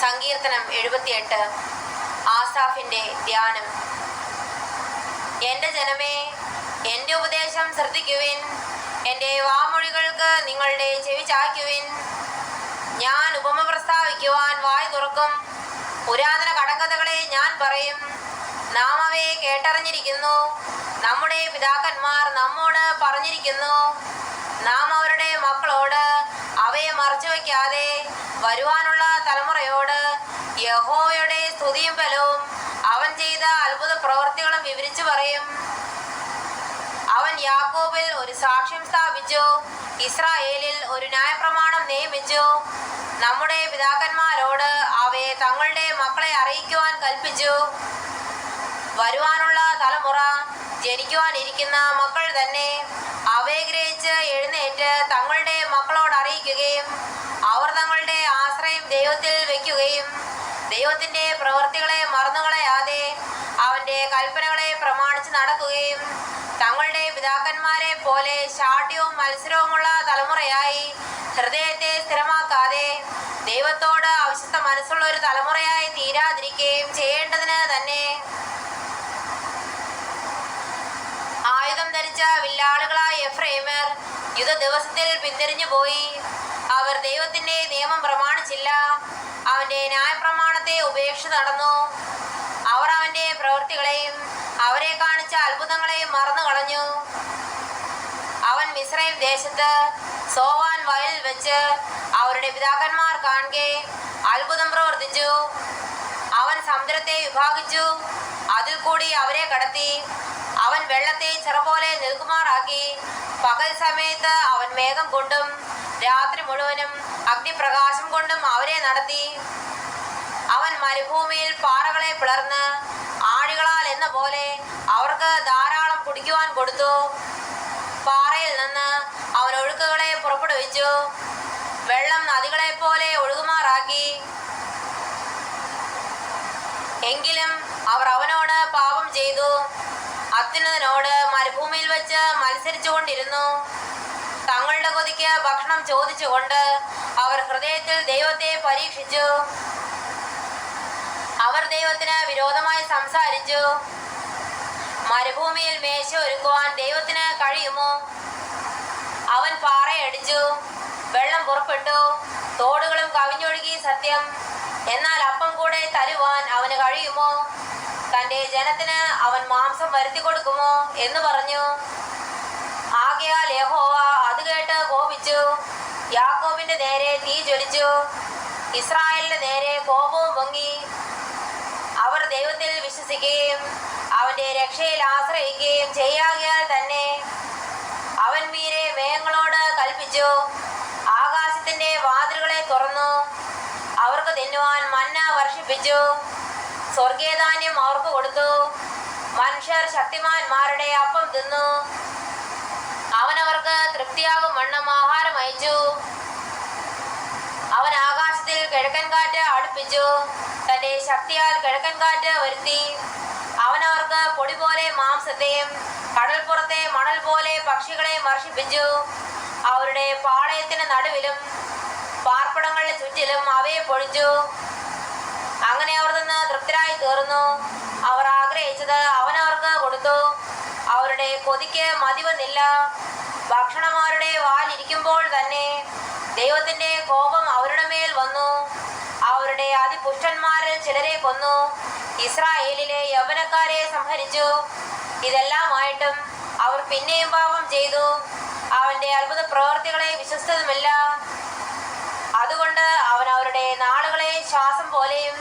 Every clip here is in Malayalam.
സങ്കീർത്തനം എഴുപത്തിയെട്ട്. ആസാഫിന്റെ ധ്യാനം. എന്റെ ജനമേ എന്റെ ഉപദേശം ശ്രദ്ധിക്കുവിൻ. എന്റെ വാമൊഴികൾക്ക് നിങ്ങളുടെ ചെവി ചായ്ക്കുവിൻ. ഞാൻ ഉപമ പ്രസ്താവിക്കുവാൻ വായ് തുറക്കും. പുരാതന കടങ്കഥകളെ ഞാൻ പറയും. നാം അവയെ കേട്ടറിഞ്ഞിരിക്കുന്നു. നമ്മുടെ പിതാക്കന്മാർ നമ്മോട് പറഞ്ഞിരിക്കുന്നു. നാം അവരുടെ മക്കളോട് അവയെ മറച്ചു വയ്ക്കാതെ വരുവാനുള്ള തലമുറയോട് യഹോയുടെ സ്തുതിയും ബലവും അവൻ ചെയ്ത അത്ഭുത പ്രവർത്തികളും വിവരിച്ചു പറയും. അവൻ യാക്കോബിൽ ഒരു സാക്ഷ്യം സ്ഥാപിച്ചു. ഇസ്രായേലിൽ ഒരു ന്യായപ്രമാണം നിയമിച്ചു. നമ്മുടെ പിതാക്കന്മാരോട് അവയെ തങ്ങളുടെ മക്കളെ അറിയിക്കുവാൻ കൽപ്പിച്ചു. വരുവാനുള്ള തലമുറ ദൈവത്തിന്റെ പ്രവൃത്തികളെ മറന്നുകളയാതെ അവന്റെ കൽപ്പനകളെ പ്രമാണിച്ച് നടക്കുകയും തങ്ങളുടെ പിതാക്കന്മാരെ പോലെ ശാഠ്യവും മത്സരവുമുള്ള തലമുറയായി ഹൃദയത്തെ സ്ഥിരമാക്കാതെ ദൈവത്തോട് അവിശുദ്ധ മനസ്സുള്ള ഒരു തലമുറയായി തീരാതിരിക്കുകയും ചെയ്യേണ്ടതിന് തന്നെ ആയുധം ധരിച്ച വില്ലാളുകളായ എഫ്രൈമർ യുദ്ധ ദിവസത്തിൽ പിന്തിരിഞ്ഞു പോയി അവർ ദൈവത്തിന്റെ നിയമം പ്രമാണിച്ചില്ല. അവന്റെ ന്യായപ്രമാണത്തെ ഉപേക്ഷ നടന്നു. അവർ അവന്റെ പ്രവൃത്തികളെയും അവരെ കാണിച്ച അത്ഭുതങ്ങളെയും മറന്നു കളഞ്ഞു. അവൻ മിസ്രൈം ദേശത്ത് സോവാൻ വയൽ വെച്ച് അവരുടെ പിതാക്കന്മാർ കാണുകെ അത്ഭുതം പ്രവർത്തിച്ചു. അവൻ സമുദ്രത്തെ വിഭാഗിച്ചു. അതിൽ കൂടി അവരെ കടത്തി. അവൻ വെള്ളത്തെ ചെറുപോലെ നിൽക്കുമാറാക്കി പകൽ സമയത്ത് അവൻ മേഘം കൊണ്ടും രാത്രി മുഴുവനും അഗ്നിപ്രകാശം കൊണ്ടും അവരെ നടത്തി. അവൻ മരുഭൂമിയിൽ പാറകളെ പിളർന്ന് ആഴികളാൽ എന്ന പോലെ അവർക്ക് ധാരാളം കുടിക്കുവാൻ കൊടുത്തു. പാറയിൽ നിന്ന് അവൻ ഒഴുക്കുകളെ പുറപ്പെടുവിച്ചു. വെള്ളം നദികളെ പോലെ ഒഴുകുമാറാക്കി. എങ്കിലും അവർ അവനോട് പാപം ചെയ്തു. അത്യുന്നതനോട് മരുഭൂമിയിൽ വെച്ച് മത്സരിച്ചു കൊണ്ടിരുന്നു തങ്ങളുടെ കൊതിക്ക് ഭക്ഷണം ചോദിച്ചുകൊണ്ട് അവർ ഹൃദയത്തിൽ ദൈവത്തെ പരീക്ഷിച്ചു. അവർ ദൈവത്തിന് വിരോധമായി സംസാരിച്ചു. മരുഭൂമിയിൽ മേശ ഒരുക്കുവാൻ ദൈവത്തിന് കഴിയുമോ? അവൻ പാറയടിച്ചു. വെള്ളം പുറപ്പെട്ടു. തോടുകളും കവിഞ്ഞൊഴുകി സത്യം. എന്നാൽ അപ്പം കൂടെ തരുവാൻ അവന് കഴിയുമോ? തന്റെ ജനത്തിന് അവൻ മാംസം വരുത്തി കൊടുക്കുമോ എന്ന് പറഞ്ഞു. ആകയാൽ യഹോവ യാക്കോബിന്റെ നേരെ തീ ജ്വലിച്ചു. ഇസ്രായേലിന്റെ നേരെ കോപവും പൊങ്ങി. അവർ ദൈവത്തിൽ വിശ്വസിക്കുകയും അവന്റെ രക്ഷയിൽ ആശ്രയിക്കുകയും ചെയ്യാകിയാൽ തന്നെ അവൻ മീരെ മേഘങ്ങളോട് കൽപ്പിച്ചു. ആകാശത്തിന്റെ വാതിലുകളെ തുറന്നു. അവർക്ക് തിന്നുവാൻ മന്ന വർഷിപ്പിച്ചു. സ്വർഗീയധാന്യം അവർക്ക് കൊടുത്തു. മനുഷ്യർ ശക്തിമാന്മാരുടെ അപ്പം തിന്നു. അവനവർക്ക് തൃപ്തിയാകും വണ്ണം ആഹാരം അയച്ചു. കിഴക്കൻ കാറ്റ് അടുപ്പിച്ചു. തന്റെ ശക്തിയാൽ കിഴക്കൻ കാറ്റ് വരുത്തി. അവനവർക്ക് പൊടി പോലെ മാംസത്തെയും കടൽപ്പുറത്തെ മണൽ പോലെ പക്ഷികളെ വർഷിപ്പിച്ചു. അവരുടെ പാളയത്തിന് നടുവിലും പാർപ്പിടങ്ങളുടെ ചുറ്റിലും അവയെ പൊഴിച്ചു. അങ്ങനെ അവർ നിന്ന് തൃപ്തരായി തീർന്നു. അവർ ആഗ്രഹിച്ചത് അവനവർക്ക് കൊടുത്തു. അവരുടെ കൊതിക്ക് മതിവന്നില്ല. ഭക്ഷണം അവരുടെ വാലിരിക്കുമ്പോൾ തന്നെ ദൈവത്തിന്റെ കോപം അവരുടെ മേൽ വന്നു. അവരുടെ അതിപുഷ്ടന്മാരിൽ ചിലരെ കൊന്നു. ഇസ്രായേലിലെ യൗവനക്കാരെ സംഹരിച്ചു. ഇതെല്ലാമായിട്ടും അവർ പിന്നെയും പാപം ചെയ്തു. അവന്റെ അത്ഭുത പ്രവർത്തികളെ വിശ്വസ്തതുമില്ല അതുകൊണ്ട് അവൻ അവരുടെ നാളുകളെ ശ്വാസം പോലെയും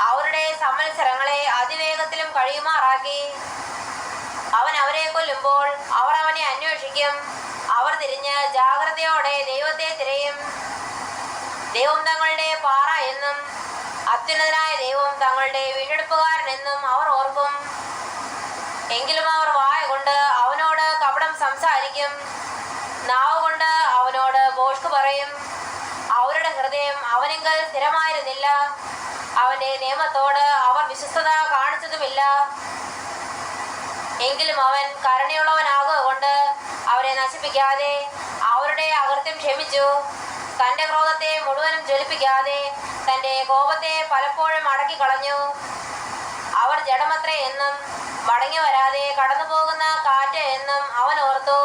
അവരുടെ സംവത്സരങ്ങളെ അതിവേഗത്തിലും കഴിയുമാറാക്കി. അവൻ അവരെ കൊല്ലുമ്പോൾ അവർ അവനെ അന്വേഷിക്കും. അവർ തിരിഞ്ഞ് ജാഗ്രതയോടെ ദൈവത്തെ തിരയും. ദൈവം തങ്ങളുടെ പാറ എന്നും അത്യുന്നതനായ ദൈവം തങ്ങളുടെ വീണ്ടെടുപ്പുകാരൻ എന്നും അവർ ഓർക്കും. എങ്കിലും അവർ വായ കൊണ്ട് അവനോട് കപടം സംസാരിക്കും. നാവ് കൊണ്ട് അവനോട് ബോഷ്ക്ക് പറയും. അവരുടെ ഹൃദയം അവനെങ്കിൽ സ്ഥിരമായിരുന്നില്ല. അവന്റെ നിയമത്തോട് അവർ വിശ്വസ്തത കാണിച്ചതുമില്ല. എങ്കിലും അവൻ അവരെ നശിപ്പിക്കാതെ അവരുടെ അകൃത്യം ക്ഷമിച്ചു. തന്റെ ക്രോധത്തെ മുഴുവനും ജ്വലിപ്പിക്കാതെ തന്റെ കോപത്തെ പലപ്പോഴും അടക്കി കളഞ്ഞു അവർ ജഡമത്രേ എന്നും മടങ്ങി വരാതെ കടന്നു പോകുന്ന കാറ്റ് എന്നും അവൻ ഓർത്തു.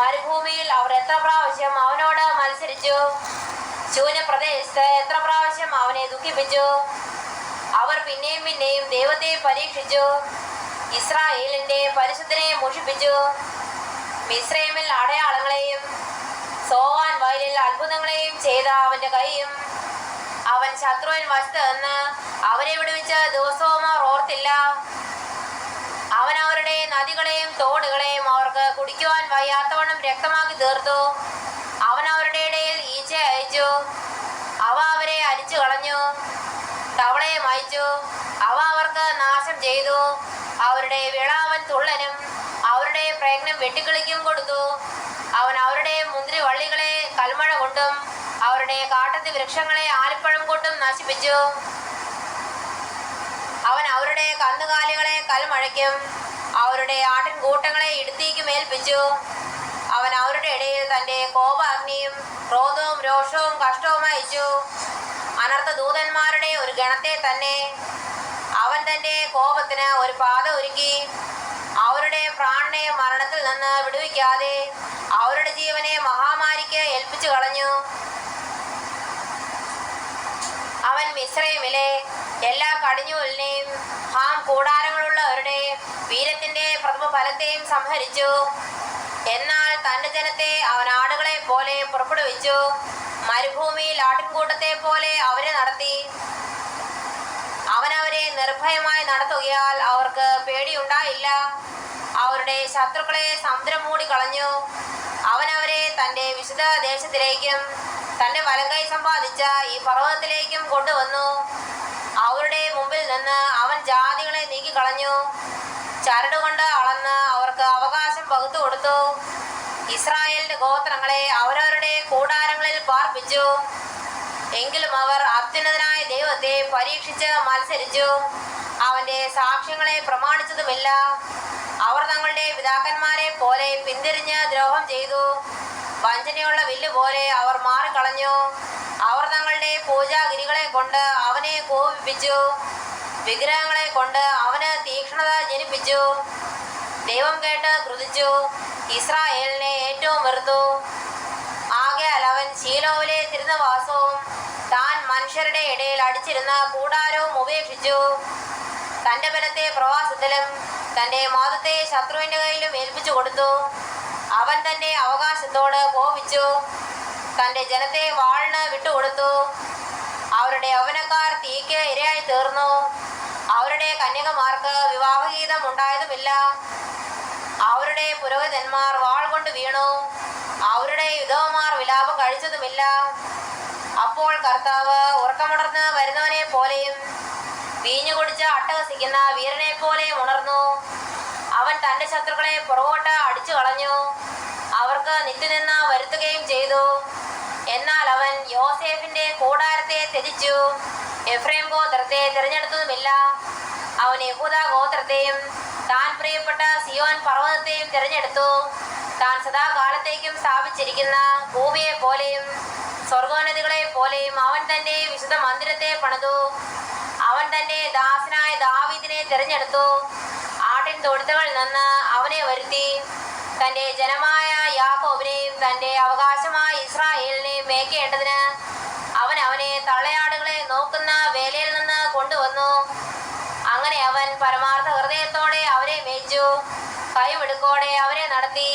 മരുഭൂമിയിൽ അവർ എത്ര പ്രാവശ്യം അവനോട് മത്സരിച്ചു? ശൂന്യപ്രദേശത്ത് എത്ര പ്രാവശ്യം അവനെ ദുഃഖിപ്പിച്ചു? അവർ പിന്നെയും പിന്നെയും ദൈവത്തെ പരീക്ഷിച്ചു. ഇസ്രായേലിന്റെ പരിശുദ്ധനെ മോഷിപ്പിച്ചു മിസ്രൈമിൽ അടയാളങ്ങളെയും സോവാൻ വയലിൽ അത്ഭുതങ്ങളെയും ചെയ്ത അവന്റെ കൈയും അവൻ ശത്രുവിൻ വശത്ത് നിന്ന് അവരെ വിടുവിച്ച ദിവസവും അവർ ഓർത്തില്ല. അവൻ അവരുടെ നദികളെയും തോടുകളെയും അവർക്ക് കുടിക്കുവാൻ വയ്യാത്തവണ്ണം രക്തമാക്കി തീർത്തു. അവൻ അവരുടെ ഇടയിൽ ഈച്ച അയച്ചു. അവ അവരെ അരിച്ചു കളഞ്ഞു. തവളയെ മായ്ച്ചു അവ അവർക്ക് നാശം ചെയ്തു. അവരുടെ വിളാവൻ തുള്ളനും അവരുടെ പ്രയത്നം വെട്ടിക്കളിക്കും കൊടുത്തു. അവൻ അവരുടെ മുന്തിരി വള്ളികളെ കൽമഴ കൊണ്ടും അവരുടെ കാട്ടത്തി വൃക്ഷങ്ങളെ ആലിപ്പഴം കൊണ്ടും നശിപ്പിച്ചു. അവൻ അവരുടെ കന്നുകാലികളെ കൽമഴയ്ക്കും അവരുടെ ആട്ടിൻ കൂട്ടങ്ങളെ ഇടുത്തേക്ക് മേൽപ്പിച്ചു. അവൻ അവരുടെ ഇടയിൽ തന്റെ കോപാഗ്നിയും ക്രോധവും രോഷവും കഷ്ടവും അയച്ചു. അനർത്ഥ ദൂതന്മാരുടെ ഒരു ഗണത്തെ തന്നെ അവൻ തന്റെ കോപത്തിന് ഒരു പാത ഒരുക്കി. അവരുടെ പ്രാണനെ മരണത്തിൽ നിന്ന് വിടുവിക്കാതെ അവരുടെ ജീവനെ മഹാമാരിക്ക് ഏൽപ്പിച്ചു കളഞ്ഞു. അവൻ മിശ്രയുമിലെ എല്ലാ കടിഞ്ഞൂലിനെയും ഹാം കൂടാരങ്ങളുള്ളവരുടെ വീരത്തിന്റെ പ്രഥമ ഫലത്തെയും സംഹരിച്ചു. എന്നാൽ തന്റെ ജനത്തെ അവൻ ആടുകളെ പോലെ പുറപ്പെടുവിച്ചു. മരുഭൂമിയിൽ ആട്ടിൻകൂട്ടത്തെ പോലെ അവരെ നടത്തി. അവൻ അവരെ നിർഭയമായി നടത്തുകയാൽ അവർക്ക് പേടിയുണ്ടായില്ല. അവരുടെ ശത്രുക്കളെ സമുദ്രം മൂടി കളഞ്ഞു. അവനവരെ തന്റെ വിശുദ്ധ ദേശത്തിലേക്കും തന്റെ വലങ്കൈ സമ്പാദിച്ച ഈ പർവതത്തിലേക്കും കൊണ്ടുവന്നു. അവരുടെ മുമ്പിൽ നിന്ന് അവൻ ജാതികളെ നീക്കിക്കളഞ്ഞു. ചരടുകൊണ്ട് അളന്ന് അവർക്ക് അവകാശം പകുത്തു കൊടുത്തു. ഇസ്രായേലിന്റെ ഗോത്രങ്ങളെ അവരവരുടെ കൂടാരങ്ങളിൽ പാർപ്പിച്ചു. എങ്കിലും അവർ അത്യുന്നതനായ ദൈവത്തെ പരീക്ഷിച്ച് മത്സരിച്ചു. അവന്റെ സാക്ഷ്യങ്ങളെ പ്രമാണിച്ചതുമില്ല. അവർ തങ്ങളുടെ പിതാക്കന്മാരെ പോലെ പിന്തിരിഞ്ഞ് ദ്രോഹം ചെയ്തു. വഞ്ചനയുള്ള വില്ല് പോലെ അവർ മാറിക്കളഞ്ഞു. അവർ തങ്ങളുടെ പൂജാഗിരികളെ കൊണ്ട് അവനെ കോപിപ്പിച്ചു. വിഗ്രഹങ്ങളെ കൊണ്ട് അവന് തീക്ഷ്ണത ജനിപ്പിച്ചു. ദൈവം കേട്ട് ക്രുതിച്ചു ഇസ്രായേലിനെ ഏറ്റവും വെറുത്തു. അവൻ ശീലോവിലെ തിരുന്നവാസവും താൻ മനുഷ്യരുടെ ഇടയിൽ അടിച്ചിരുന്ന കൂടാരവും ഉപേക്ഷിച്ചു. തന്റെ ബലത്തെ പ്രവാസത്തിലും തന്റെ മാതത്തെ ശത്രുവിന്റെ കയ്യിലും ഏൽപ്പിച്ചു കൊടുത്തു. അവൻ തന്റെ അവകാശത്തോട് കോപിച്ചു. തന്റെ ജനത്തെ വാളിന് വിട്ടുകൊടുത്തു. അവരുടെ യൗവനക്കാർ തീക്ക് ഇരയായി തീർന്നു. അവരുടെ കന്യകമാർക്ക് വിവാഹഗീതം ഉണ്ടായതുമില്ല. അവരുടെ പുരോഹിതന്മാർ വാൾ കൊണ്ട് വീണു. അവരുടെ യുദ്ധവന്മാർ വിലാപം കഴിച്ചതുമില്ല. അപ്പോൾ കർത്താവ് ഉറക്കമുണർന്ന് വരുന്നവനെ പോലെയും വീഞ്ഞു കുടിച്ച് അട്ടഹസിക്കുന്ന വീരനെ പോലെയും ഉണർന്നു. അവൻ തന്റെ ശത്രുക്കളെ പുറകോട്ട് അടിച്ചു കളഞ്ഞു. അവർക്ക് നിറ്റുനിന്ന് വരുത്തുകയും ചെയ്തു. എന്നാൽ അവൻ യോസേഫിന്റെ കൂടാരത്തെ ത്യജിച്ചു. എഫ്രൈം ഗോത്രത്തെ തിരഞ്ഞെടുത്തതുമില്ല. അവൻ യഹൂദ ഗോത്രത്തെയും താൻ പ്രിയപ്പെട്ട സിയോൻ പർവതത്തെയും തിരഞ്ഞെടുത്തു. താൻ സദാകാലത്തേക്കും സ്ഥാപിച്ചിരിക്കുന്ന ഭൂമിയെ പോലെയും സ്വർഗോന്നതികളെ പോലെയും അവൻ തന്റെ വിശുദ്ധ മന്ദിരത്തെ പണിതു. അവൻ തന്റെ ദാസനായ ദാവീദിനെ തിരഞ്ഞെടുത്തു. ആട്ടിൻ തൊഴുത്തുകളിൽ നിന്ന് അവനെ വരുത്തി. തന്റെ ജനമായ യാക്കോബിനെയും തന്റെ അവകാശമായ ഇസ്രായേലിനെയും മേക്കേണ്ടതിന് അവൻ അവനെ തള്ളയാടുകളെ നോക്കുന്ന വേലയിൽ നിന്ന് കൊണ്ടുവന്നു. അങ്ങനെ അവൻ പരമാർത്ഥ ഹൃദയത്തോടെ അവരെ മേയിച്ചു. കൈമിടുക്കോടെ അവരെ നടത്തി.